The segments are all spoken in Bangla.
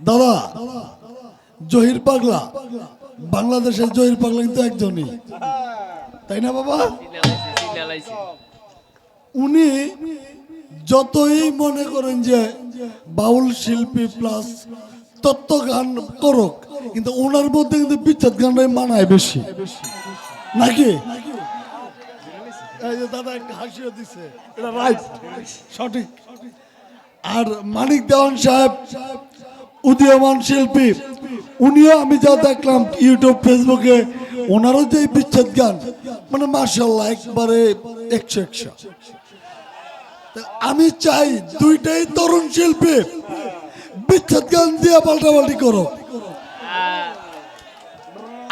দাদা, জহির পাগলা। বাংলাদেশের জহির পাগলা কিন্তু একজনই। তাই না বাবা? উনি যতই মনে করেন যে বাউল শিল্পী প্লাস তত্ত্ব গান করুক, কিন্তু ওনার মধ্যে কিন্তু বিচ্ছেদ গানটাই মানায় বেশি। নাকি? দাদা একটা হাসিও দিছে। সঠিক। আর মানিক দেওয়ান সাহেব উদীয়মান শিল্পী। উনিও আমি যা দেখলাম ইউটিউব, ফেসবুকে, ওনারও যে বিচ্ছেদ গান মানে মার্শাল্লাহ একবারে একশো একশো। আমি চাই দুইটাই তরুণ শিল্পী, বিচ্ছেদ গান দিয়ে পাল্টাপাল্টি করো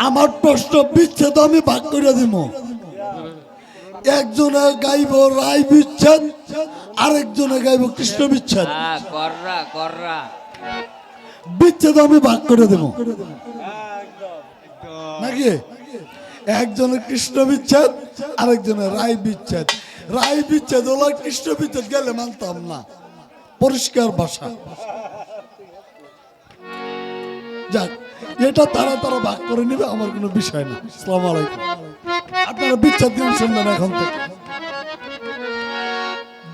আমার প্রশ্ন, বিচ্ছেদ আমি ভাগ করে দিব। একজনে গাইব রায় বিচ্ছেদ, আরেকজনে গাইব কৃষ্ণ বিচ্ছেদ। বিচ্ছেদ আমি ভাগ করে দেব। নাকি? একজনের কৃষ্ণ বিচ্ছেদ আরেকজনের রায় বিচ্ছেদ। রায় বিচ্ছেদ হলো কৃষ্ণ বিচ্ছেদ গেলে মানতাম না। পরিষ্কার ভাষা। যাক এটা তারা তারা ভাগ করে নেবে আমার কোনো বিষয় না। সালাম আলাইকুম। আপনারা বিচ্ছেদ দিন শুনবেন এখন থেকে।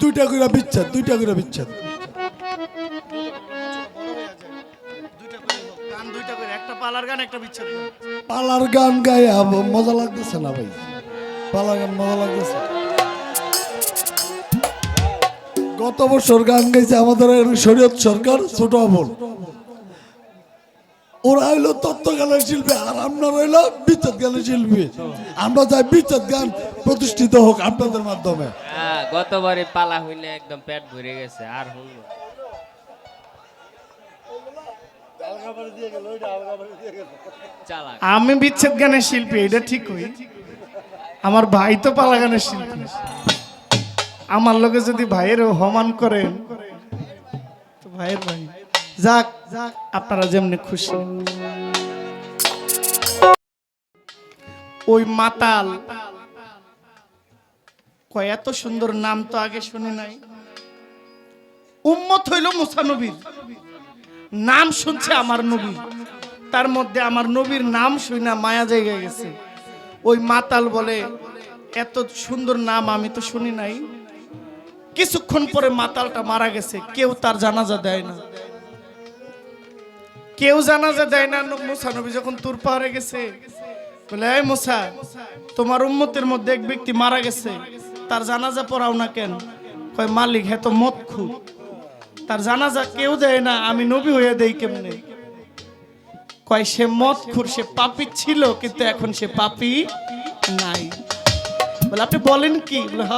দুইটা করে বিচ্ছেদ দুইটা করে বিচ্ছেদ। একটা পালার গান একটা বিচ্ছেদ পালার গান গায়ে আব- মজা লাগতেছে না ভাই? পালার গান মজা লাগতেছে। গত বছর গান গাইছে আমাদের শরীয়ত সরকার ছোট আমল ওরা হইল তত্ত্ব গানের শিল্পী আর আমরা রইল বিচ্ছেদ গানের শিল্পী। আমরা চাই বিচ্ছেদ গান প্রতিষ্ঠিত হোক আপনাদের মাধ্যমে। হ্যাঁ গতবারে পালা হইলে একদম পেট ভরে গেছে আর হইল আমি বিচ্ছেদ গানের শিল্পী এটা ঠিক হই আমার ভাই তো পালা গানের শিল্পী। আমার লোকে যদি ভাইয়ের হমান করেন তো ভাইয়ের ভাই। যাক যাক আপনারা যেমনি খুশি। ওই মাতাল কয় এত সুন্দর নাম তো আগে শুনি নাই। উম্মত হইল মুসানবীর। নাম শুনছে আমার নবী। তার মধ্যে আমার নবীর নাম শুই না মায়া জায়গায় গেছে। ওই মাতাল বলে, এত সুন্দর নাম আমি তো শুনি নাই। কিছুক্ষণ পরে মাতালটা মারা গেছে। কেউ তার জানাজা দেয় না। কেউ জানাজা দেয় না। মুসা, নবী যখন তুর পাহাড়ে গেছে, বলে, এই মুসা, তোমার উম্মতের মধ্যে এক ব্যক্তি মারা গেছে। তার জানাজা পড়াও না কেন? কয়, মালিক হ্যাঁ তো মত খুব। তার জানাজা কেউ দেয় না, আমি নবী হয়ে দেই কেমনে? কয়, সে মদ খুর, সে পাপি ছিল, কিন্তু এখন সে পাপি নাই। বলে, আপনি বলেন কি? বলে, হ।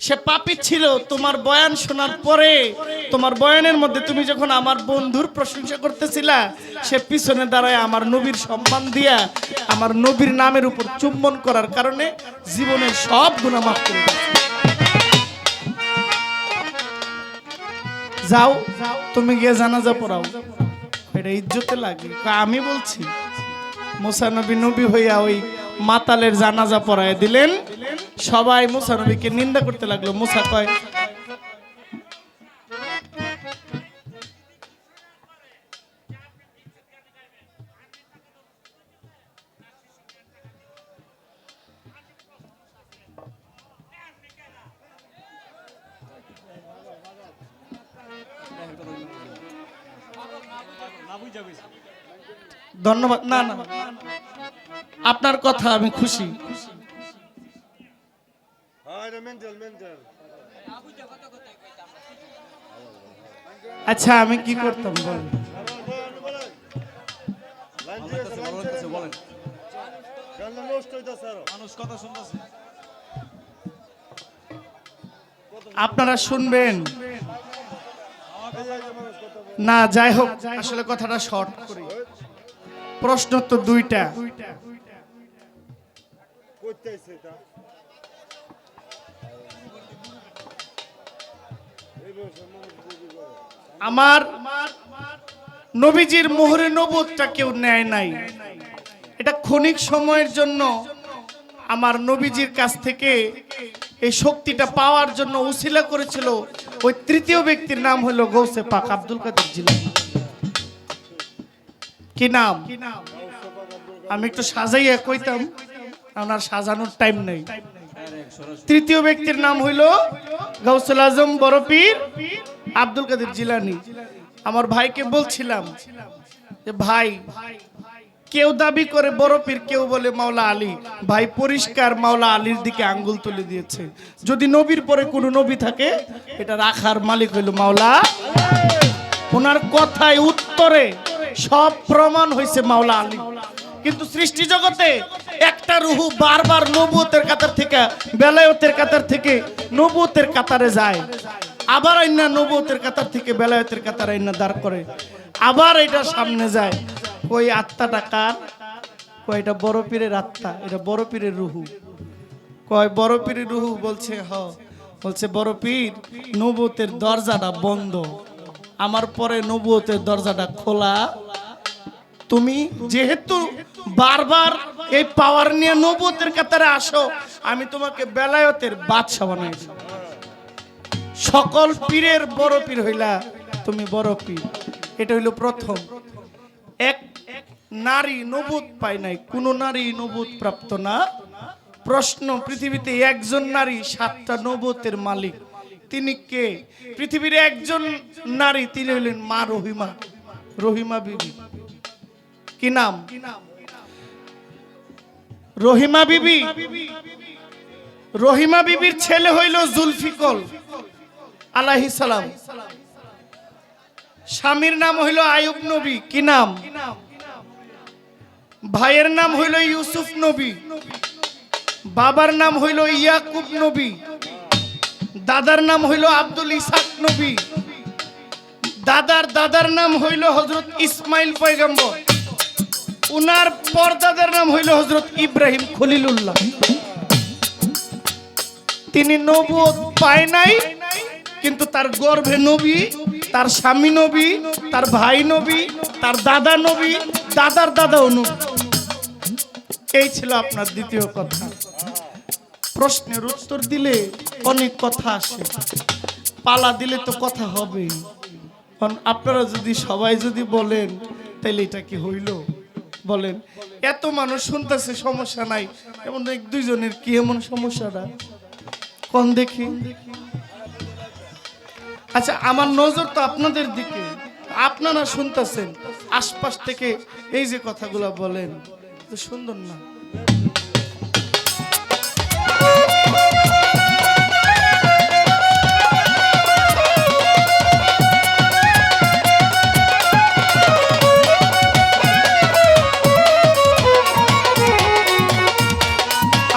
সে পাপি ছিল, তোমার বয়ান শোনার পরে, তোমার বয়ানের মধ্যে তুমি যখন আমার বন্ধুর প্রশংসা করতেছিলা, সে পিছনে দাঁড়ায় আমার নবীর সম্মান দিয়া, আমার নবীর নামের উপর চুম্বন করার কারণে জীবনের সব গুণা মাফ করে যাও, তুমি গিয়ে জানাজা পড়াও। এটা ইজ্জতে লাগে। আমি বলছি মুসানবী নবী নবী হইয়া ওই মাতালের জানাজা পড়ায় দিলেন। সবাই মুসানবীকে নিন্দা করতে লাগল। মুসা কয় ধন্যবাদ না না আপনার কথা আমি খুশি। আচ্ছা আমি কি করতাম বল আপনারা শুনবেন। না, যাই হোক, আসলে কথাটা শর্ট করি। প্রশ্ন তো দুইটা। আমার নবীজির মোহরে নবতটা কেউ নেয় নাই। এটা ক্ষণিক সময়ের জন্য আমার নবীজির কাছ থেকে এই শক্তিটা পাওয়ার জন্য উসিলা করেছিল ওই তৃতীয় ব্যক্তির নাম হলো গৌসে পাক আব্দুল কাদের জিলানী। কি নাম? আমি একটু সাজাইয়া কইতাম আমার সাজানোর টাইম নেই। তৃতীয় ব্যক্তির নাম হইল গৌসুল আজম বড়পীর আব্দুল কাদের জিলানি। আমার ভাইকে বলছিলাম যে, ভাই কেউ দাবি করে বড় পীর, কেউ বলে মাওলা আলী। ভাই, পরিষ্কার মাওলা আলীর দিকে আঙ্গুল তুলে দিয়েছে। যদি নবীর পরে কোনো নবী থাকে, এটা রাখার মালিক হইল মাওলা ওনার কথায় উত্তরে সব প্রমাণ হয়েছে মাওলা আলী। কিন্তু সৃষ্টি জগতে একটা রুহু বারবার নবুয়তের কাতার থেকে, বেলায়তের কাতার থেকে নবুয়তের কাতারে যায়। আবার আইনা নবুয়তের কাতার থেকে বেলায়তের কাতার আইনা দাঁড় করে। আবার এটা সামনে যায়। ওই আত্মাটা কার? কই এটা বড় পীরের আত্মা, এটা বড় পীরের রুহু। কয়, বড় পীরের রুহু বলছে, হ। বলছে, বড় পীর, নবুয়তের দরজাটা বন্ধ। আমার পরে নবুয়তের দরজাটা খোলা। তুমি যেহেতু বারবার এই পাওয়ার নিয়ে নবুয়তের কাতারে আসো, আমি তোমাকে বেলায়তের বাদশা বানাইছি। সকল পীরের বড় পীর হইলা তুমি বড় পীর। এটা হইল প্রথম। এক নারী নবুত পায় নাই। কোন নারী নবুত প্রাপ্ত না। প্রশ্ন, পৃথিবীতে একজন নারী সাতটা নবতের মালিক। তিনি কে? পৃথিবীর একজন নারী, তিনি হলেন মা রহিমা। রহিমা বিবি। কি নাম? রহিমা বিবি। রহিমা বিবির ছেলে হইল জুলফিকল আলাইহিস সালাম। স্বামীর নাম হইল আয়ুব নবী। কি নাম? ভাইয়ের নাম হইল ইউসুফ নবী। বাবার নাম হইল ইয়াকুব নবী। দাদার নাম হইল আব্দুল ইসাক নবী। দাদার দাদার নাম হইল হজরত ইসমাইল পয়গম্বর। উনার পরদাদার নাম হইল হজরত ইব্রাহিম খলিলুল্লাহ। তিনি নবুয়ত পায় নাই, কিন্তু তার গর্ভে নবী, তার স্বামী নবী, তার ভাই নবী, তার দাদা নবী, দাদার দাদাও নবী। এই ছিল আপনার দ্বিতীয় কথা। প্রশ্নের উত্তর দিলে অনেক কথা আসে। পালা দিলে তো কথা হবেই। কারণ আপনারা যদি সবাই যদি বলেন তাহলে এটা কি হইল? বলেন, এত মানুষ শুনতেছে সমস্যা নাই। এমন এক দুইজনের কি এমন সমস্যাটা? কোন দেখি? আচ্ছা আমার নজর তো আপনাদের দিকে। আপনারা শুনতেছেন, আশপাশ থেকে এই যে কথাগুলো বলেন। তো সুন্দর না।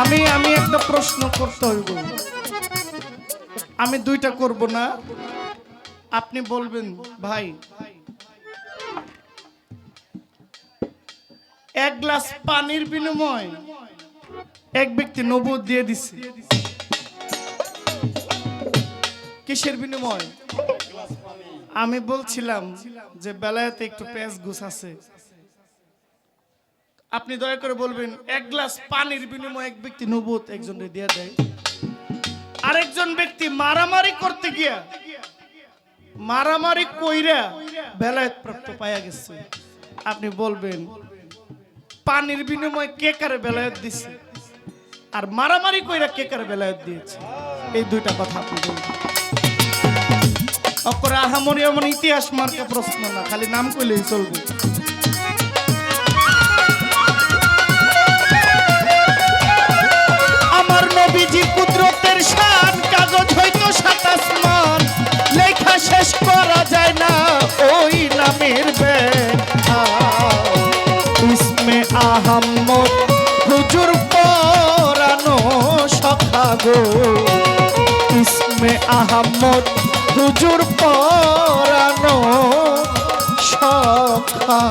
আমি আমি একটা প্রশ্ন করতে হইব। আমি দুইটা করব না। আপনি বলবেন, ভাই এক গ্লাস পানির বিনিময় এক ব্যক্তি নবুদ দিয়ে দিছে। কিসের বিনিময়? আমি বলছিলাম যে বেলায়াতে একটু পেঁয়াজ ঘুষ আছে। আপনি দয়া করে বলবেন, এক গ্লাস পানির বিনিময়ে এক ব্যক্তি নবুত একজনকে দিয়ে দেয়। আরেকজন ব্যক্তি মারামারি করতে গিয়া, মারামারি কইরা বেলায়েত প্রাপ্ত পায়া গেছে। আপনি বলবেন পানির বিনিময়ে কে কারে বেলায়েত দিছে। আর মারামারি কইরা কে কারে বেলায়েত দিয়েছে। এই দুইটা কথা আপনি বলবেন আহামরি এমন ইতিহাস প্রশ্ন না, খালি নাম কইলেই চলবে। আমার নবীজি কুদরতের শান, কাগজ হয়তো সাতাশ মান লেখা শেষ করা যায় না, ওই নামের ব্যাখ্যা। ইসমে আহম্মদ হুজুর পরানো সখা গো। ইসমে আহম্মদ হুজুর পরানো সখা।